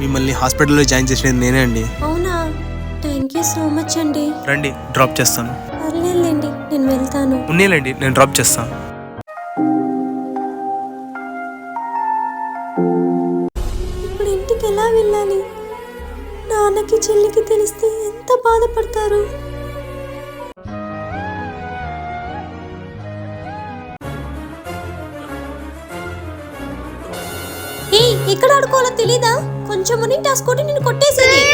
మిమ్మల్ని హాస్పిటల్లో జాయిన్ చేసినది నేనే అండి. అవునా? థ్యాంక్ యూ సో మచ్ అండి. రండి డ్రాప్ చేస్తాను. పర్లేదులేండి నేను వెళ్తాను. ఉన్నేలేండి నేను డ్రాప్ చేస్తాను. ఇప్పుడు ఇంటికి ఎలా వెళ్ళాలి? నాన్నకి చెల్లికి తెలిస్తే ఎంత బాధపడతారు? ఏ ఎక్కడ ఆడుకోవాలో తెలీదా? కొంచెం ముని టాస్కోటి నేను కొట్టేసేది. నేను